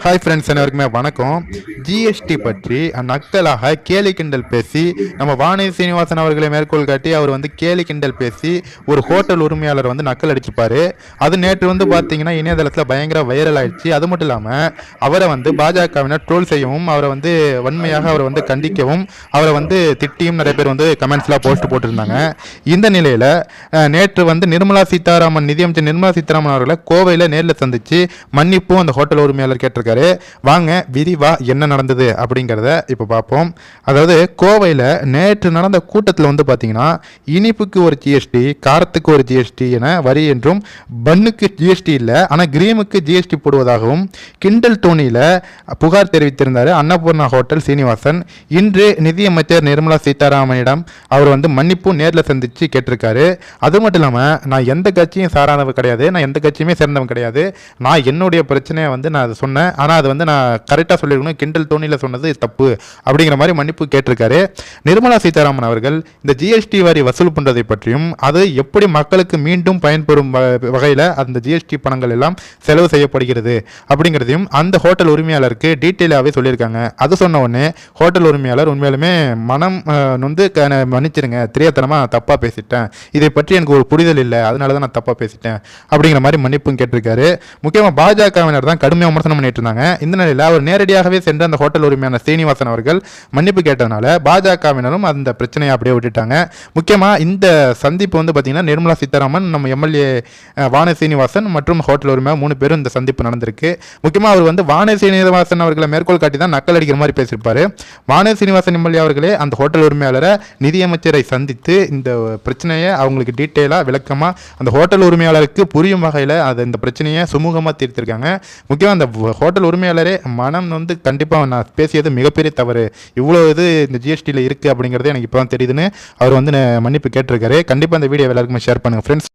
Hi friends அனைவருக்குமே வணக்கம். GST பற்றி நக்கலாக கேலி கிண்டல் பேசி நம்ம வாணி சீனிவாசன் அவர்களை மேற்கோள் காட்டி அவர் வந்து கேலி கிண்டல் பேசி ஒரு ஹோட்டல் உரிமையாளர் வந்து நக்கல் அடிச்சுப்பார் அது நேற்று வந்து பார்த்தீங்கன்னா இணையதளத்தில் பயங்கர வைரல் ஆயிடுச்சு. அது மட்டும் இல்லாமல் அவரை வந்து பாஜகவினர் ட்ரோல் செய்யவும் அவரை வந்து வன்மையாக அவரை வந்து கண்டிக்கவும் அவரை வந்து திட்டியும் நிறைய பேர் வந்து கமெண்ட்ஸ்லாம் போஸ்ட் போட்டிருந்தாங்க. இந்த நிலையில் நேற்று வந்து நிர்மலா சீதாராமன் நிதியமைச்சர் நிர்மலா சீதாராமன் அவர்களை கோவையில் நேரில் சந்திச்சு மன்னிப்பும் அந்த ஹோட்டல் உரிமையாளர் கொடுத்துருக்காரு வாங்க விரிவா என்ன நடந்தது அப்படிங்கிறத இப்போ பார்ப்போம். அதாவது கோவையில் நேற்று நடந்த கூட்டத்தில் வந்து பார்த்தீங்கன்னா இனிப்புக்கு ஒரு ஜிஎஸ்டி காரத்துக்கு ஒரு ஜிஎஸ்டி என வரி என்றும் பன்னுக்கு ஜிஎஸ்டி இல்லை ஆனால் கிரீமுக்கு ஜிஎஸ்டி போடுவதாகவும் கிண்டல் தோனியில் புகார் தெரிவித்திருந்தார் அன்னபூர்ணா ஹோட்டல் சீனிவாசன். இன்று நிதியமைச்சர் நிர்மலா சீதாராமனிடம் அவர் வந்து மன்னிப்பும் நேரில் சந்தித்து கேட்டிருக்காரு. அது மட்டும் இல்லாமல் நான் எந்த கட்சியும் சாரானவர் கிடையாது நான் எந்த கட்சியுமே சேர்ந்தவன் கிடையாது. நான் என்னுடைய பிரச்சனையை வந்து நான் அதை சொன்னேன். ஆனால் அது வந்து நான் கரெக்டாக சொல்லியிருக்கணும். கிண்டல் தோணியில் சொன்னது தப்பு அப்படிங்கிற மாதிரி மன்னிப்பு கேட்டிருக்காரு. நிர்மலா சீதாராமன் அவர்கள் இந்த ஜிஎஸ்டி வரி வசூல் பண்ணுறதை பற்றியும் அது எப்படி மக்களுக்கு மீண்டும் பயன்பெறும் வகையில் அந்த ஜிஎஸ்டி பணங்கள் எல்லாம் செலவு செய்யப்படுகிறது அப்படிங்கிறதையும் அந்த ஹோட்டல் உரிமையாளருக்கு டீட்டெயிலாகவே சொல்லியிருக்காங்க. அது சொன்ன உடனே ஹோட்டல் உரிமையாளர் உண்மையிலுமே மனம் வந்து நொந்து க- மன்னிச்சிருங்க தெரியாதனமாக தப்பாக பேசிட்டேன். இதை பற்றி எனக்கு ஒரு புரிதல் இல்லை அதனால தான் நான் தப்பாக பேசிட்டேன் அப்படிங்கிற மாதிரி மன்னிப்பும் கேட்டிருக்காரு. முக்கியமாக பாஜகவினர் தான் கடுமையாக விமர்சனம் பண்ணிட்டு இருந்தாங்க இந்த நிலையில் அவர் நேரடியாகவே சென்று அந்த ஹோட்டல் உரிமையான சீனிவாசன் அவர்கள் மன்னிப்பு கேட்டதுனால பாஜகவினரும் அந்த பிரச்சனையை அப்படியே விட்டுட்டாங்க. முக்கியமாக இந்த சந்திப்பு வந்து பார்த்தீங்கன்னா நிர்மலா சீதாராமன் நம்ம எம்எல்ஏ வான சீனிவாசன் மற்றும் ஹோட்டல் உரிமை மூணு பேரும் இந்த சந்திப்பு நடந்திருக்கு. முக்கியமாக அவர் வந்து வான சீனிவாசன் அவர்களை மேற்கோள் காட்டி தான் நக்கல் அடிக்கிற மாதிரி பேசியிருப்பாரு. வான சீனிவாசன் எம்எல்ஏ அவர்களே அந்த ஹோட்டல் உரிமையாளரை நிதியமைச்சரை சந்தித்து இந்த பிரச்சனையை அவங்களுக்கு டீட்டெயிலாக விளக்கமாக அந்த ஹோட்டல் உரிமையாளருக்கு புரியும் வகையில் அது இந்த பிரச்சனையை சுமூகமாக தீர்த்திருக்காங்க. முக்கியமாக அந்த ஹோட்டல் உரிமையாளரே மனம் வந்து கண்டிப்பாக நான் பேசியது மிகப்பெரிய தவறு. இவ்வளோ இது இந்த ஜிஎஸ்டியில் இருக்குது அப்படிங்கிறது எனக்கு இப்போ தான் தெரியுதுன்னு அவர் வந்து மன்னிப்பு கேட்டிருக்காரு. கண்டிப்பாக இந்த வீடியோ எல்லாருக்குமே ஷேர் பண்ணுங்கள் ஃப்ரெண்ட்ஸ்